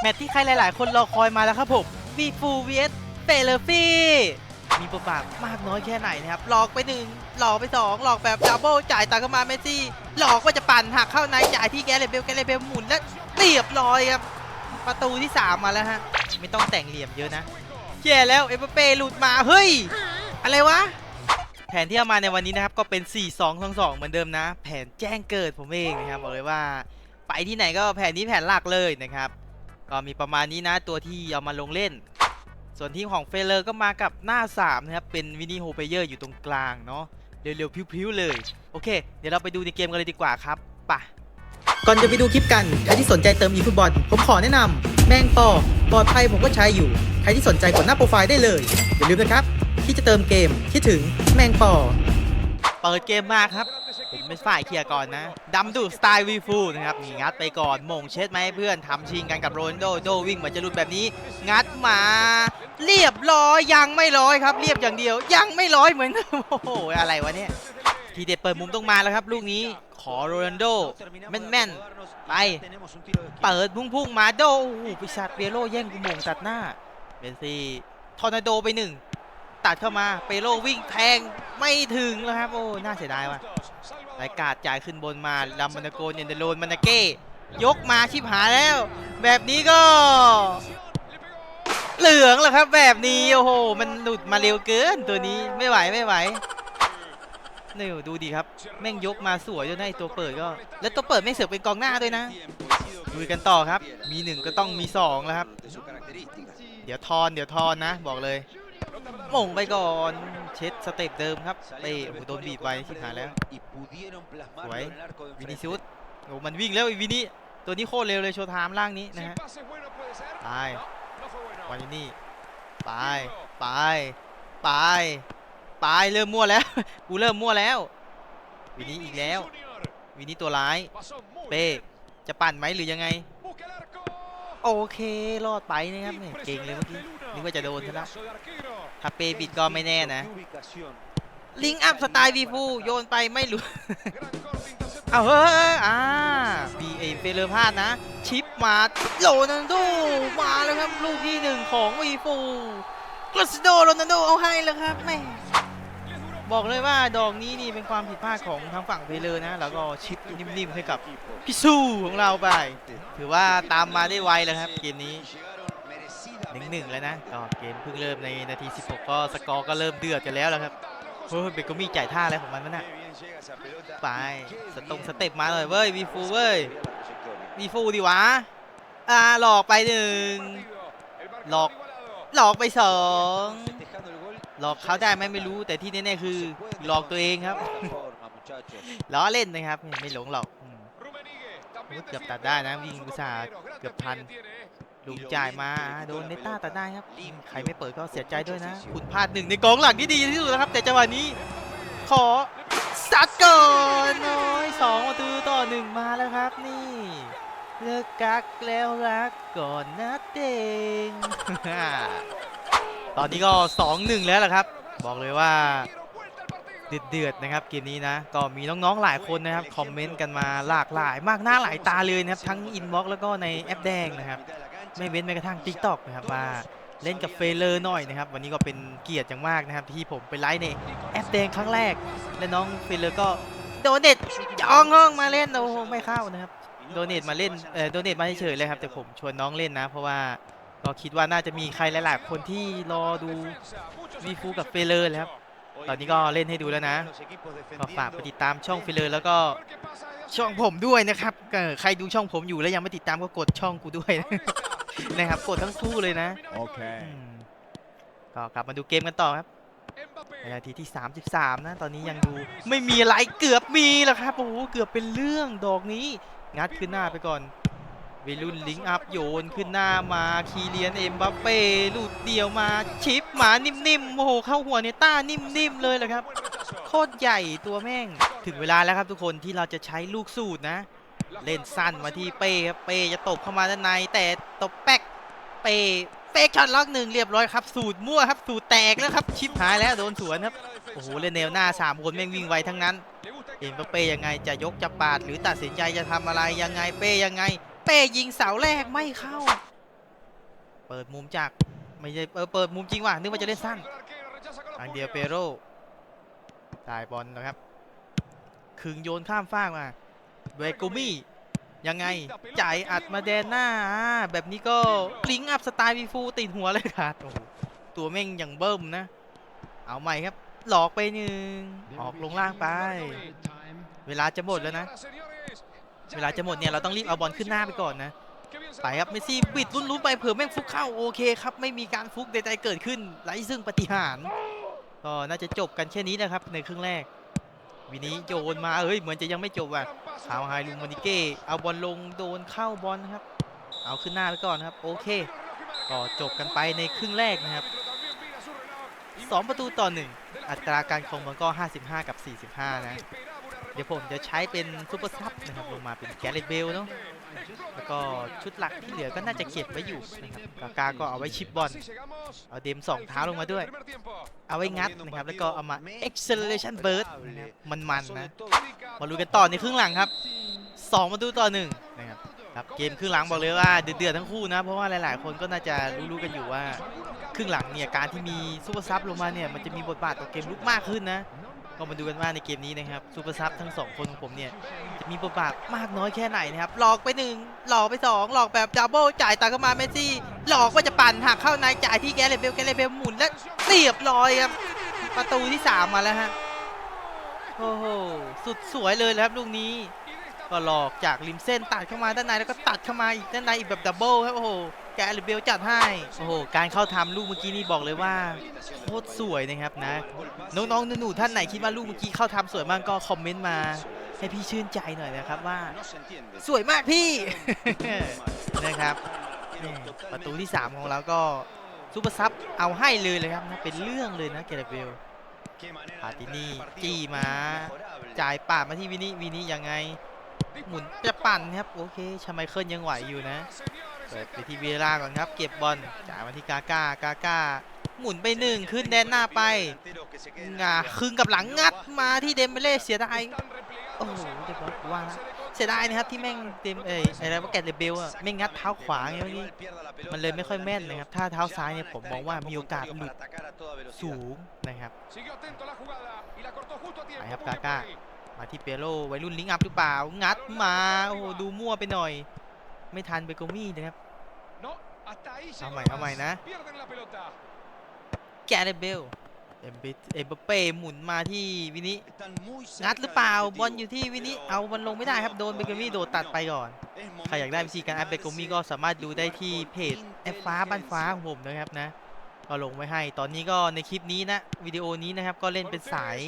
แมตช์ที่ใครหลาย ๆ คนรอคอยมาแล้วครับผมวีฟูเอสเปเลฟี่มีบทบาทมากน้อยแค่ไหนนะครับ หลอกไปหนึ่งหลอกไปสองหลอกแบบดับเบิลจ่ายตังค์เข้ามาเมซี่ หลอกว่าจะปั่นหักเข้าในจ่ายที่แกเรเบลแกเรเบลหมุนและเรียบร้อยครับ ประตูที่ 3 มาแล้วฮะ ไม่ต้องแต่งเหลี่ยมเยอะนะแย่แล้วเอเปเป้หลุดมาเฮ้ย อะไรวะ แผนที่เอามาในวันนี้นะครับ ก็เป็น 4 2 2 2 เหมือนเดิมนะ แผนแจ้งเกิดผมเองนะครับบอกเลยว่า ไปที่ไหนก็แผนนี้แผนหลักเลยนะครับ ก็มีประมาณนี้นะตัวที่เอามาลงเล่น ส่วนทีมของเฟเลอร์ก็มากับหน้า 3 นะครับ เป็นวินิโฮเปเยอร์อยู่ตรงกลางเนาะเร็วๆพริ้วๆเลย โอเค เดี๋ยวเราไปดูในเกมกันเลยดีกว่าครับป่ะก่อนจะไปดูคลิปกัน ใครที่สนใจเติมอีฟุตบอลผมขอแนะนำแมงปอปลอดภัยผมก็ใช้อยู่ ใครที่สนใจกดหน้าโปรไฟล์ได้เลย อย่าลืมนะครับ ที่จะเติมเกมคิดถึงแมงปอ เปิดเกมมากครับผมเป็นฝ่ายเคลียร์ก่อนนะดำดูสไตล์วีฟูนะครับมีงัดไปก่อนมงเช็ดไหมเพื่อนทำชิงกันกับโรนโดโดวิ่งเหมือนจะหลุดแบบนี้ งัดมา เรียบร้อยยังไม่ร้อยครับ เรียบอย่างเดียว ยังไม่ร้อยเหมือนโอ้โหอะไรวะเนี่ยทีเด็ดเปิดมุมต้องมาแล้วครับ ลูกนี้ขอโรนัลโดแม่นๆไปเปิดพุ่งๆมาโดโอ้โหปิศาจเปียโรแย่งกุมงตัดหน้าเบนซี่ทอร์นาโดไปหนึ่ง ตัดเข้ามา เปโรวิ่งแทงไม่ถึงแล้วครับโอ้น่าเสียดายว่ะรายกาดจ่ายขึ้นบนมาลัมมันาโกเนเดโรนมันนาเก้ยกมาชิบหายแล้ว แบบนี้ก็ เหลืองแล้วครับ แบบนี้โอ้โห มันหลุดมาเร็วเกินตัวนี้ไม่ไหวไม่ไหวนี่ดูดีครับ แม่งยกมาสวยด้วยนะไอ้ตัวเปิดก็ แล้วตัวเปิดไม่เสือกเป็นกองหน้าด้วยนะดูกันต่อครับ มีหนึ่งก็ต้องมีสองแล้วครับ เดี๋ยวทอนเดี๋ยวทอนนะ บอกเลย หม่งไปก่อน เช็ดสเต็ปเดิมครับเป้โอ้โหโดนบีบไปชิบหายแล้วสวยวินิซิอุสโอ้มันวิ่งแล้วไอ้วินิตัวนี้โคตรเร็วเลยโชว์ไทม์ล่างนี้นะฮะไปวานินี่ไปไปไปไปเริ่มมั่วแล้ว กูเริ่มมั่วแล้ว วินิอีกแล้ว วินิตัวร้าย เป้จะปั่นไหมหรือยังไง โอเครอดไปนะครับเนี่ยเก่งเลยเมื่อกี้ นึกว่าจะโดนซะแล้วถ้าเปบิดก็ไม่แน่นะ ลิงอัพสไตล์วีฟูโยนไปไม่หลุดเอาเฮ้ยอ่าบีเอเฟเลอร์พลาดนะ ชิปมาโรนัลโดมาแล้วครับ ลูกที่หนึ่งของวีฟูกรสโดโรนัลโดเอาให้แล้วครับแม่บอกเลยว่าดอกนี้นี่เป็นความผิดพลาดของทางฝั่งเพเลอร์นะ แล้วก็ชิปนิ่มๆให้กับพี่สู้ของเราไป ถือว่าตามมาได้ไวแล้วครับเกมนี้ หนึ่งหนึ่งแล้วนะก็เกมเพิ่งเริ่มในนาที 16 ก็สกอร์ก็เริ่มเดือดกันแล้วแล้วครับเฮ้ยเบเกอมี่จ่ายท่าอะไรของมันวะน่ะไปสตงสเต็ปมาเลยเว้ยวีฟูเว้ยวีฟูดิวะอ่าหลอกไปหนึ่งหลอกหลอกไปสองหลอกเขาได้ไหมไม่รู้แต่ที่แน่ๆคือหลอกตัวเองครับล้อเล่นนะครับไม่หลงหรอกเกือบตัดได้นะวิ่งอุตส่าห์เกือบทัน ลุงจ่ายมาโดนเนต้าตัดได้ครับอืมใครไม่เปิดก็เสียใจด้วยนะ คุณพลาดหนึ่งในกองหลังที่ดีที่สุดแล้วครับ แต่จังหวะนี้ ขอซัดก่อนโอ้ยสองประตูต่อหนึ่งมาแล้วครับนี่ เลิกกักแล้วรักก่อนนะเด็งตอนนี้ก็2-1แล้วล่ะครับ บอกเลยว่าเดือดเดือดๆนะครับเกมนี้นะ ก็มีน้องๆหลายคนนะครับ คอมเมนต์กันมาหลากหลาย มากหน้าหลายตาเลยนะครับ ทั้งอินบ็อกซ์แล้วก็ในแอปแดงนะครับ ไม่เว้นแม้กระทั่ง t ิ k t o k นะครับว่าเล่นกับเฟเลอร์หน่อยนะครับ วันนี้ก็เป็นเกียรติอย่างมากนะครับ ที่ผมไปไลฟ์ในแอปแดงครั้งแรก และน้องเฟเลอร์ก็โดเนทจองห้องมาเล่นโอ้โหไม่เข้านะครับโดเนทมาเล่นเออโดเนทมาเฉยเลยครับแต่ผมชวนน้องเล่นนะ เพราะว่าก็คิดว่าน่าจะมีใครหลายๆ คนที่รอดูวีฟูกับเฟเลอร์เลยครับตอนนี้ก็เล่นให้ดูแล้วนะก็ฝากไปติดตามช่องฟิเลอร์แล้วก็ช่องผมด้วยนะครับเออใครดูช่องผมอยู่แล้วยังไม่ติดตามก็กดช่องกูด้วยนะ นะครับกดทั้งคู่เลยนะ Okay. อืมก็กลับมาดูเกมกันต่อครับในนาทีที่ 33 นะ ตอนนี้ยังดูไม่มีอะไรเกือบมีแล้วครับ โอ้โห เกือบเป็นเรื่องดอกนี้ งัดขึ้นหน้าไปก่อนเวลุนลิงก์อัพโยนขึ้นหน้ามาคีเลียนเอ็มบัปเป้ลูดเดียวมาชิปหมานิ่มๆโอ้โหเข้าหัวเนต้านิ่มๆเลยแหละครับ โคตรใหญ่ตัวแม่ง ถึงเวลาแล้วครับทุกคนที่เราจะใช้ลูกสูตรนะ เล่นสั้นมาที่เป้ครับเป้จะตบเข้ามาด้านใน แต่ตบแป๊กเป้เฟกช็อตล็อกหนึ่งเรียบร้อยครับ สูตรมั่วครับสูตรแตกแล้วครับชิปหายแล้วโดนสวนครับโอ้โหเล่นแนวหน้า3คนแม่งวิ่งไวทั้งนั้นเอ็มบัปเป้ยังไงจะยกจะปาด หรือตัดสินใจจะทำอะไรยังไงเป้ยังไง เป้ยิงเสาแรกไม่เข้า เปิดมุมจากไม่ใช่เออเปิดมุมจริงว่ะนึกว่าจะเล่นสั้นอันเดียเปโรจ่ายบอลนะครับคึงโยนข้ามฟากมา เบโกมี่ยังไง จ่ายอัดมาแดนหน้าอ่าแบบนี้ก็ลิงก์อัพสไตล์วีฟูติดหัวเลยครับโอ้โหตัวแม่งอย่างเบิ่มนะ เอาใหม่ครับ หลอกไปหนึ่งออกลงล่างไป เวลาจะหมดแล้วนะ เวลาจะหมดเนี่ยเราต้องรีบเอาบอลขึ้นหน้าไปก่อนนะไปครับเมสซี่บิดลุ้นๆไปเผื่อแม่งฟุกเข้าโอเคครับ ไม่มีการฟุกใดๆเกิดขึ้นไร้ซึ่งปฏิหารย์ก็น่าจะจบกันแค่นี้นะครับในครึ่งแรก วินี้โยนมาเอ้ยเหมือนจะยังไม่จบอะทาวไฮลุงมานิเก้เอาบอลลงโดนเข้าบอลครับ เอาขึ้นหน้าไปก่อนครับ โอเค ก็จบกันไปในครึ่งแรกนะครับ 2 ประตูต่อ 1 อัตราการครองบอลก็ 55 กับ 45 นะ เดี๋ยวผมจะใช้เป็นซูเปอร์ซับนะครับลงมาเป็นแกเรตเบลเนาะ แล้วก็ชุดหลักที่เหลือก็น่าจะเก็บไว้อยู่นะครับกากาก็เอาไว้ชิปบอล เอาเดมสองเท้าลงมาด้วย เอาไว้งัดนะครับ แล้วก็เอามา acceleration burst นะครับมันๆนะ มาลุ้กันต่อในครึ่งหลังครับ2ประตูต่อหนึ่งนะครับครับเกมครึ่งหลังบอกเลยว่าเดือดๆทั้งคู่นะ เพราะว่าหลายๆ คนก็น่าจะรู้ๆกันอยู่ว่า ครึ่งหลังเนี่ยการที่มีซูเปอร์ซับลงมาเนี่ยมันจะมีบทบาทต่อเกมลุกมากขึ้นนะ ก็มาดูกันว่าในเกมนี้นะครับซูเปอร์ซับทั้งสองคนของผมเนี่ยจะมีบทบาทมากน้อยแค่ไหนนะครับหลอกไปหนึ่งหลอกไปสองหลอกแบบดับเบิลจ่ายตาเข้ามาเมสซี่ หลอกว่าจะปั่นหักเข้าในจ่ายที่แกเลเบลแกเลเบลหมุนและเสียบลอยครับประตูที่สามมาแล้วฮะโอ้โหสุดสวยเลยครับลูกนี้ ก็หลอกจากริมเส้นตัดเข้ามาด้านในแล้วก็ตัดเข้ามาอีกด้านในอีกแบบดับเบิลครับโอ้โหแกเรตเบลจัดให้โอ้โหการเข้าทำลูกเมื่อกี้นี่บอกเลยว่าโคตรสวยนะครับนะน้องๆหนูๆท่านไหนคิดว่าลูกเมื่อกี้เข้าทำสวยมากก็คอมเมนต์มาให้พี่ชื่นใจหน่อยนะครับว่า สวยมากพี่นะครับแม่ประตูที่ 3 ของเราก็ซูเปอร์ซับเอาให้เลยเลยครับนะเป็นเรื่องเลยนะเกเรเบลพาตินี่จี้มาจ่ายป่าดมาที่วินิวินิยังไง หมุนจะปั่นครับโอเคชาไมเคิลยังไหวอยู่นะเปิดไปที่เวลาก่อนครับเก็บบอลจ่ายมาที่กาก้ากาก้าหมุนไปหนึ่งขึ้นแดนหน้าไปงาคึงกับหลังงัดมาที่เดมเบเล่เสียดายโอ้โหเรียบอยกูว่าแล้วเสียดายนะครับที่แม่งเดมเอ้ยอะไรว่าแกตเลเบลอะไม่งัดเท้าขวาไงเมื่อกี้มันเลยไม่ค่อยแม่นนะครับถ้าเท้าซ้ายเนี่ยผมมองว่ามีโอกาสหลุดสูงนะครับไปครับกาก้า มาที่เปโรวัยรุ่นลิงก์อัพหรือเปล่า งัดมา โอ้โห ดูมั่วไปหน่อย ไม่ทันเบโกมี่นะครับ เอาใหม่ เอาใหม่นะ แกเรเบล เอ็มเบเอ็มเป้หมุนมาที่วินิงังัดดหหรืรืออเปเปล่าล่าบบออลลออยู่ยู่ที่ที่วิวินินิเอาเอามันลงไม่ได้ครับ โดนเบโกมี่โดดตัดไปก่อน ใครอยากได้วิธีการแอปเบโกมี่ก็สามารถดูได้ที่เพจแอปฟ้าบ้านฟ้าของผมนะครับนะก็ลงไว้ให้ ตอนนี้ก็ในคลิปนี้นะ วิดีโอนี้นะครับ ก็เล่นเป็นสาย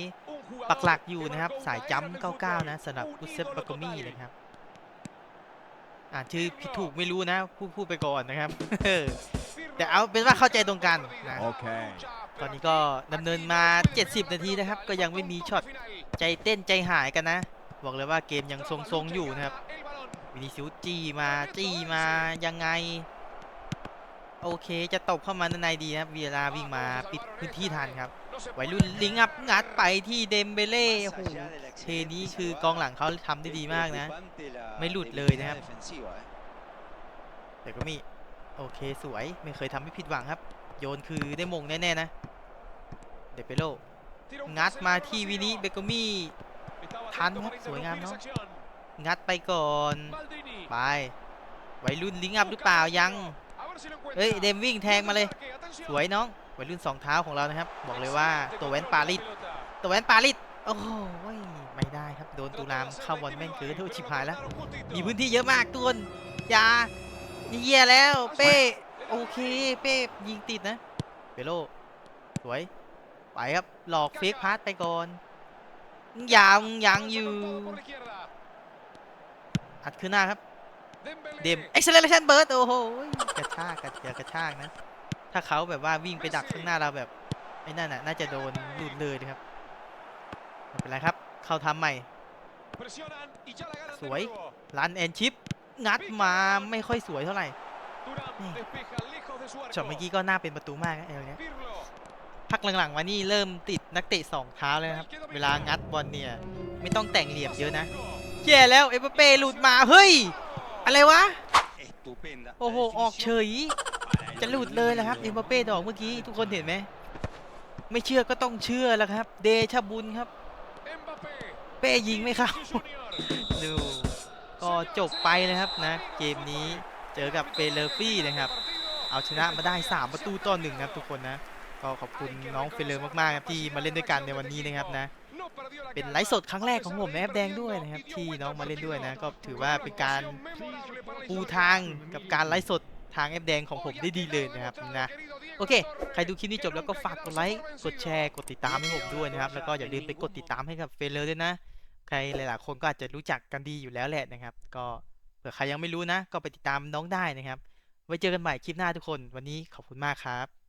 ปัปักกหหลัลักกออยู่ยู่นะนะคครัรับบสาสายยจัจัมมป์ป์99 99นะนะสำหรับกุกุเซเซปปปาบาโกโกมี่มี่นะครับอ่านชื่อผิดถูกไม่รู้นะ พูดพูดไปก่อนนะครับแต่เอาเป็นว่าเข้าใจตรงกันนะ Okay. ตอนนี้ก็ดำเนินมา 70 นาทีนะครับ ก็ยังไม่มีช็อตใจเต้นใจหายกันนะ บอกเลยว่าเกมยังทรงๆอยู่นะครับวินิซิวจี้มาจี้มายังไง โอเคจะตบเข้ามาด้านในดีนะครับเวลาวิ่งมาปิดพื้นที่ทันครับ วัยรุ่นลิงอัพงัดไปที่เดมเบเล่โหเทนี้คือกองหลังเขาทำได้ดีมากนะ ไม่หลุดเลยนะครับแต่ก็มีโอเคสวยไม่เคยทำให้ผิดหวังครับ โยนคือได้มงแน่ๆนะ เดเปโลงัดมาที่วินิเบโกมี่ทันครับสวยงามเนาะงัดไปก่อนไปวัยรุ่นลิงอัพหรือเปล่ายังเฮ้ยเดมวิ่งแทงมาเลย สวยน้อง วัยรุ่นสองเท้าของเรานะครับ บอกเลยว่าตัวแว้นปาลิสตัวแว้นปาลิสโอ้โหไม่ได้ครับโดนตุลามเข้าบอลแม่นเกินโทษชิบหายแล้ว มีพื้นที่เยอะมากตุนอยาเยี่ยแล้วเป้โอเคเป้ยิงติดนะเปโลสวยไปครับหลอกเฟกพาสไปก่อนยังยังอยู่อัดขึ้นหน้าครับเดม acceleration burst โอ้โหกระชากกระอย่ากระชากนะ ถ้าเขาแบบว่าวิ่งไปดักข้างหน้าเราแบบไอ้นั่นน่ะน่าจะโดนหลุดเลยนะครับไม่เป็นไรครับ เข้าทำใหม่ สวยรันแอนชิป งัดมาไม่ค่อยสวยเท่าไหร่ช็อตเมื่เมื่อกี้ก็น่าเป็นประตูมากนะเอลเนี้ยพักหลังๆมานี่เริ่มติดนักเตะสองเท้าเลยครับ เวลางัดบอลเนี่ย ไม่ต้องแต่งเหลี่ยมเยอะนะแย่แล้วเอเปเป้หลุดมาเฮ้ย อะไรวะ โอ้โห ออกเฉย จะหลุดเลยแล้วครับเอ็มบัปเป้ดอกเมื่อกี้ทุกคนเห็นไหมไม่เชื่อก็ต้องเชื่อแล้วครับ เดชบุญครับ เป้ยิงไม่เข้าดูก็จบไปนะครับนะ เกมนี้เจอกับเฟเลอร์ฟี่นะครับ เอาชนะมาได้ 3 ประตูต่อหนึ่งครับทุกคนนะ ก็ขอบคุณน้องเฟเลอร์มากๆครับที่มาเล่นด้วยกันในวันนี้นะครับนะเป็นไลฟ์สดครั้งแรกของผมในแอปแดงด้วยนะครับ ที่น้องมาเล่นด้วยนะ ก็ถือว่าเป็นการปูทางกับการไลฟ์สด ทางแอปแดงของผมได้ดีเลยนะครับนะโอเค ใครดูคลิปนี้จบแล้วก็ฝากกดไลค์ กดแชร์ กดติดตามให้ผมด้วยนะครับ แล้วก็อย่าลืมไปกดติดตามให้กับเฟรเลอร์ด้วยนะ ใครหลายๆคนก็อาจจะรู้จักกันดีอยู่แล้วแหละนะครับ ก็เผื่อใครยังไม่รู้นะ ก็ไปติดตามน้องได้นะครับ ไว้เจอกันใหม่คลิปหน้าทุกคน วันนี้ขอบคุณมากครับ